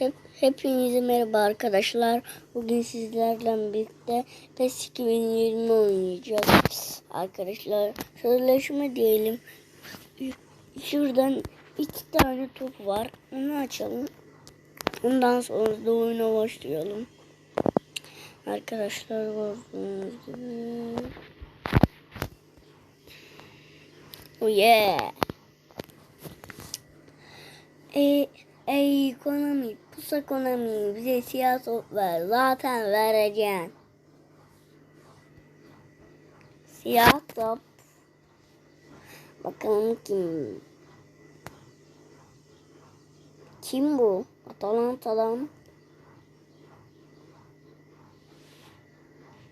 Hep, hepinize merhaba arkadaşlar. Bugün sizlerle birlikte PES 2020 oynayacağız. Arkadaşlar sözleşme diyelim. Şuradan iki tane top var. Onu açalım. Ondan sonra da oyuna başlayalım. Arkadaşlar gördüğünüz gibi. Oh yeah. E, ey ekonomi, pus ekonomi bize siyah top ver. Zaten vereceksin. Siyah top. Bakalım kim? Kim bu? Atalanta'dan.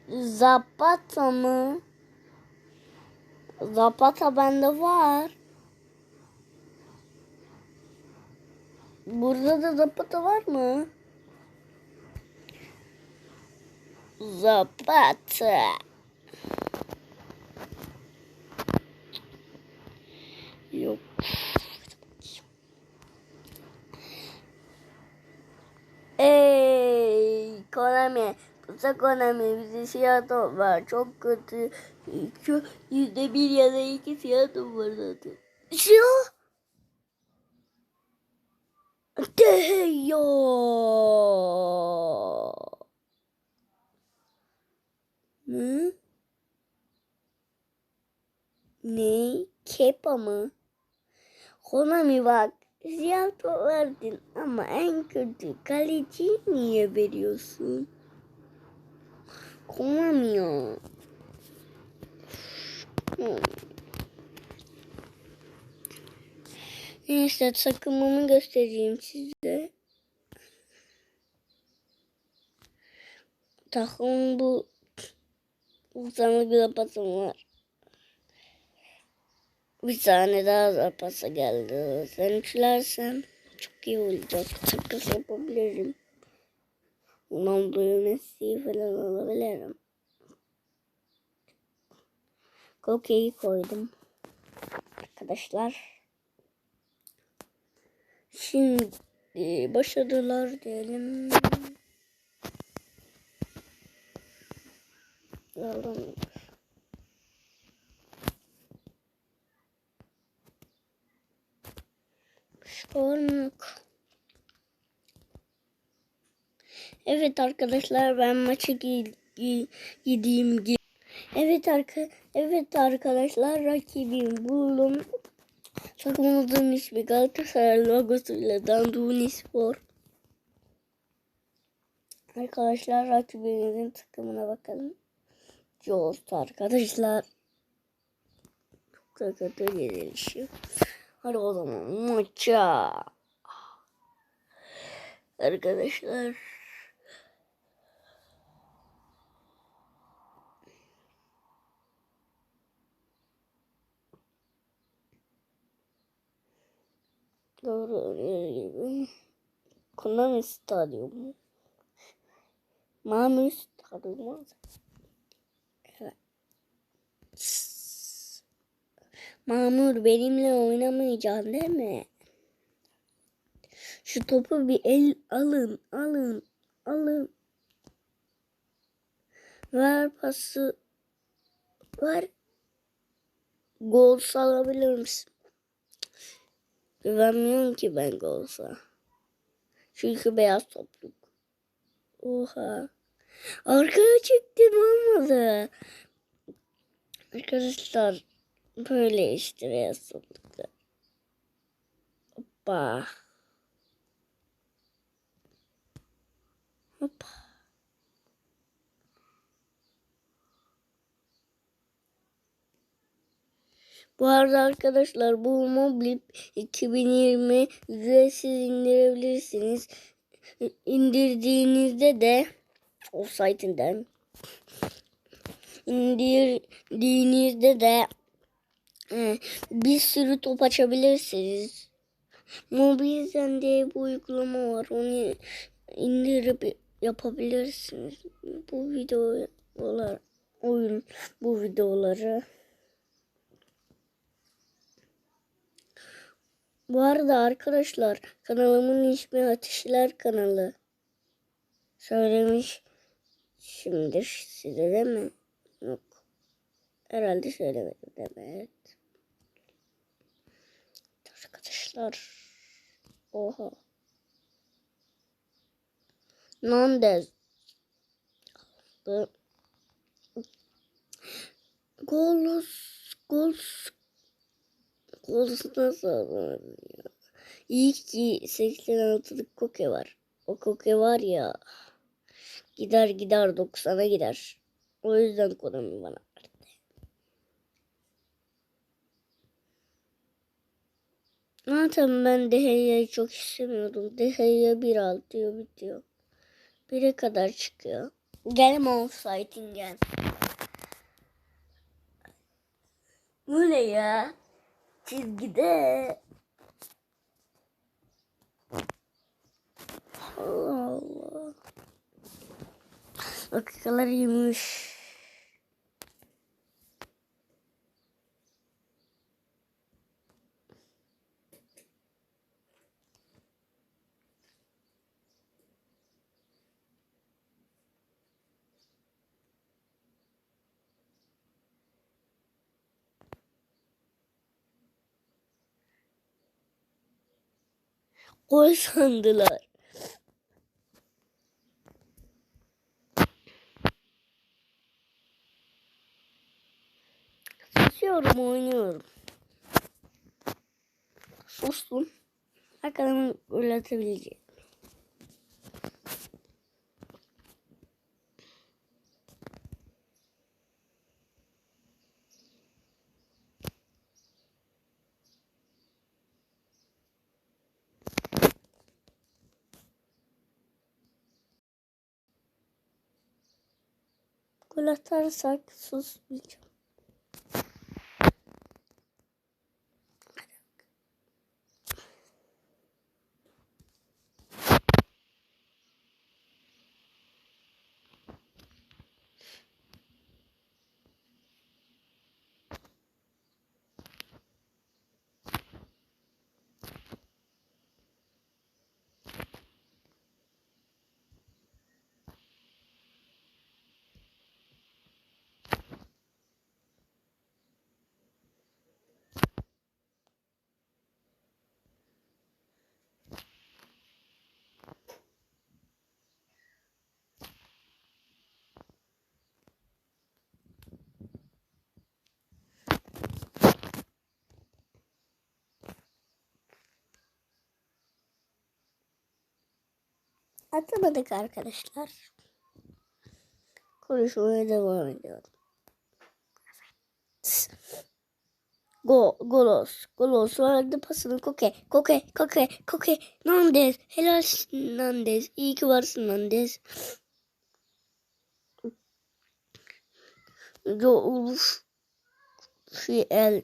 Zapata mı? Zapata bende var. Burada da Zapata var mı? Zapata. Yok. Ey Konami. Kısa Konami bize siyah var. Çok kötü. Yüzde bir ya da iki siyah top var zaten. Siyah. Deyo. Mı? Ne? Kepa mı? Konami bak. Top verdin ama en kötü kaleci niye veriyorsun? Konami ya. Hmm. Neyse takımımı göstereyim size. Takım bu. Bir zapasım var. Bir tane daha zapasa geldi. Sen üçlersen çok iyi olacak. Takas yapabilirim. Ronaldo'yu Messi'yi falan alabilirim. Koke'yi koydum. Arkadaşlar. Şimdi başladılar diyelim. Yalan. Sormak. Evet arkadaşlar ben maça gi- gi- gideyim. gi- Evet arka evet arkadaşlar rakibim buldum. Takımımızın ismi Galatasaray logosuyla Danduni Spor. Arkadaşlar rakibimizin takımına bakalım. Jost arkadaşlar. Çok da kötü gelişiyor. Hadi o zaman maça. Arkadaşlar. Doğru gibi. Konami Stadyumu. Mamur Stadyumu. Mamur benimle oynamayacaksın değil mi? Şu topu bir el alın, alın, alın. Ver pası. Ver. Gol salabilir misin? Güvenmiyorum ki ben golsa. Çünkü beyaz topluk. Oha. Arkaya çektim olmadı. Arkadaşlar böyle işte beyaz topluklar. Hoppa. Hoppa. Bu arada arkadaşlar bu Moblip 2020 ücretsiz indirebilirsiniz. İndirdiğinizde de o siteden indirdiğinizde de e, bir sürü top açabilirsiniz. Mobilden diye bir uygulama var. Onu indirip yapabilirsiniz. Bu videolar oyun bu videoları Bu arada arkadaşlar kanalımın ismi Ateşler kanalı. Söylemiş şimdir size de mi? Yok. Herhalde söylemedim demek. Arkadaşlar. Oha. Nandez. Golos. Golos. Alınır ya? İyi ki 86'lık koke var. O koke var ya. Gider gider 90'a gider. O yüzden Konami bana verdi. Zaten ben Deheya'yı çok istemiyordum. Deheya 1 diyor bitiyor. 1'e kadar çıkıyor. Game of Fighting gel. Bu ne ya? Çizgide. Allah Allah. Dakikalar yemiş. Gol sandılar. Susuyorum oynuyorum. Sustum. Bakalım gol. Gol atarsak susmayacağım. Atamadık arkadaşlar. Konuşmaya devam ediyorum. Go, golos, golos verdi pasını koke, koke, koke, koke, Nandez, helal Nandez, iyi ki varsın Nandez. Uf, Fiel,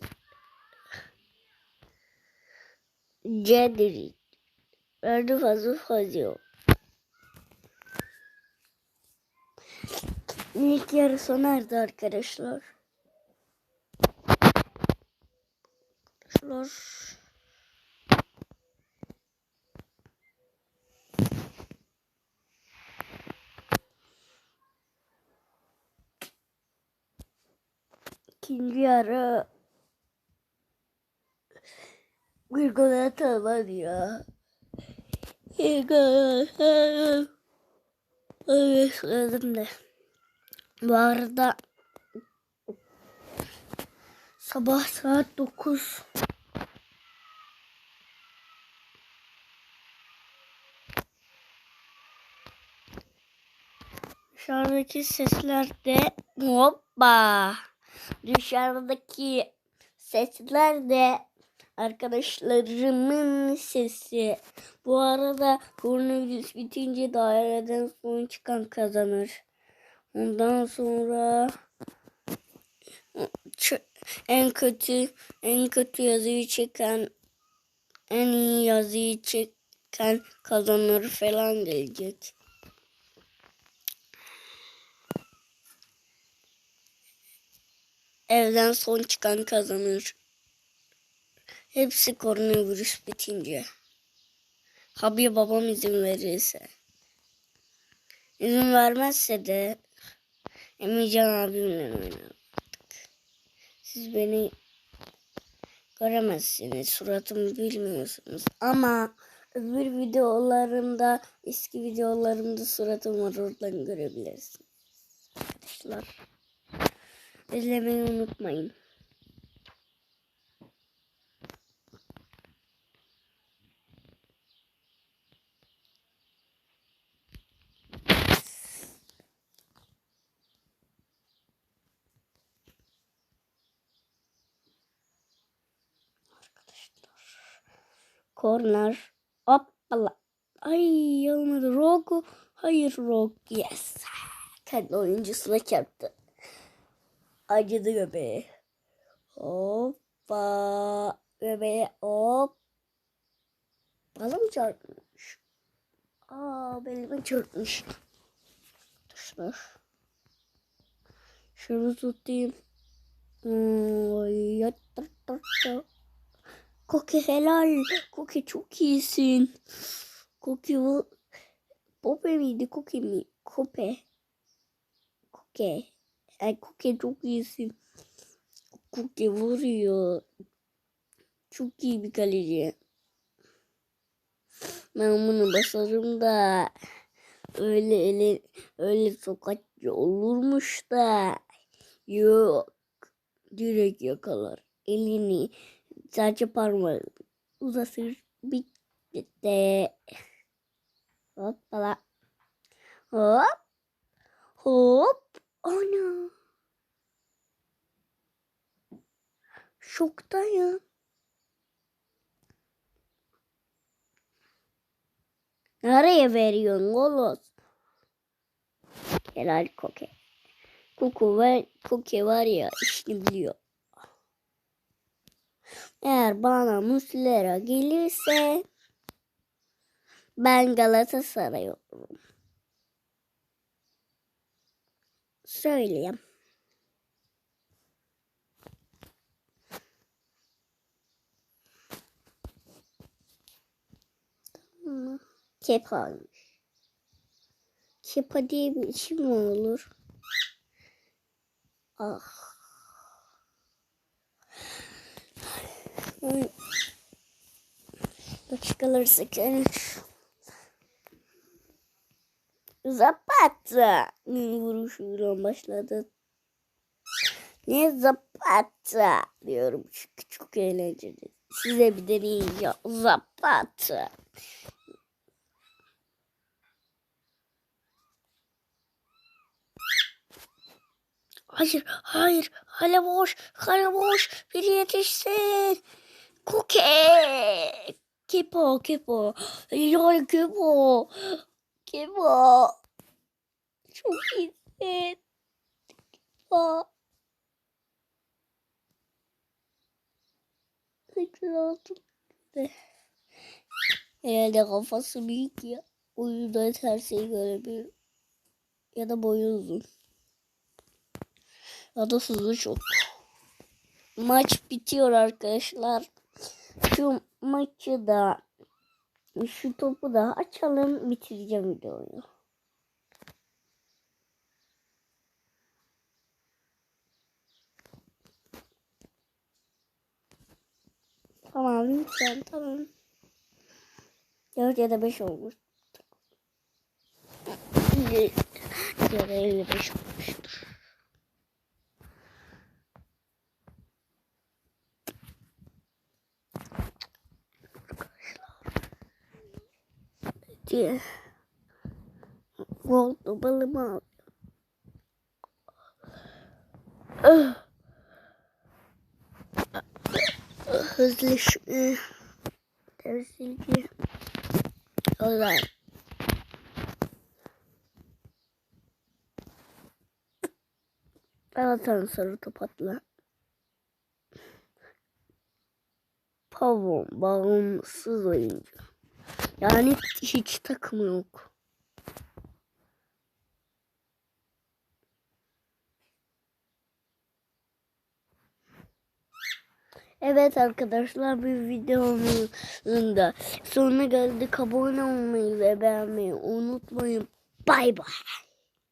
Cedric, verdi fazla fazla. İlk yarı sona erdi arkadaşlar. Arkadaşlar. İkinci yarı bir gol atamadı ya. Bir gol atamadı. Öyle söyledim de. Bu arada sabah saat 9 Dışarıdaki sesler de hoppa. Dışarıdaki sesler de arkadaşlarımın sesi. Bu arada koronavirüs bitince daireden son çıkan kazanır. Ondan sonra en kötü en kötü yazıyı çeken en iyi yazıyı çeken kazanır falan gelecek. Evden son çıkan kazanır. Hepsi koronavirüs bitince. Tabii babam izin verirse. İzin vermezse de Emircan abimle oynarım artık. Siz beni göremezsiniz. Suratımı bilmiyorsunuz. Ama öbür videolarımda, eski videolarımda suratım var. Oradan görebilirsiniz. Arkadaşlar. İzlemeyi unutmayın. Corner. Hoppala. Ay olmadı. Rogu. Hayır Rog. Yes. Kendi oyuncusuna çarptı. Acıdı göbeği. Hoppa. Göbeğe hop. Bana mı çarpmış? Aa belime çarpmış. Arkadaşlar. Şunu tutayım. Oy, yat, tır, tır. Koki helal. Koki çok iyisin. Koki bu. Pope miydi? Koki mi? Kope. Koke. Ay Koki çok iyisin. Koki vuruyor. Çok iyi bir kaleci. Ben bunu basarım da. Öyle öyle öyle sokakçı olurmuş da. Yok. Direkt yakalar. Elini sadece parmağı uzatır. Bitti. Hoppala. Hop. Hop. Ana. Şoktayım. Nereye veriyorsun Golos? Helal koke. Kuku ve koke var ya işini biliyor. Eğer bana Muslera gelirse ben Galatasaray olurum. Söyleyeyim. Kepa'ymış. Kepa diye bir isim mi olur? Ah. Dakikaları 83. Zapata. Vuruşuyla başladı. Ne Zapata diyorum çünkü çok eğlenceli. Size bir deneyim ya. Zapata. Hayır, hayır. Hala boş, hala boş. Biri yetişsin. Kuke. Kepo, kepo. Lol kepo. Kepo. Çok iyisin. Kepo. Tekrar aldım. Herhalde kafası büyük ya. O yüzden her şeyi görebiliyor. Ya da boyu uzun. Ya da hızlı çok. Maç bitiyor arkadaşlar. Şu maçı da şu topu da açalım bitireceğim videoyu. Tamam lütfen tamam. 4 ya da 5 olmuş. Ya da 55 olmuştur. Diye. Oldu balımı aldım. Ah. Hızlaşma. Temsilci. Olay. Alatan sarı top atla. Pavon bağımsız oyuncu. Yani hiç takımı yok. Evet arkadaşlar bir videonun da sonuna geldik. Abone olmayı ve beğenmeyi unutmayın. Bay bay.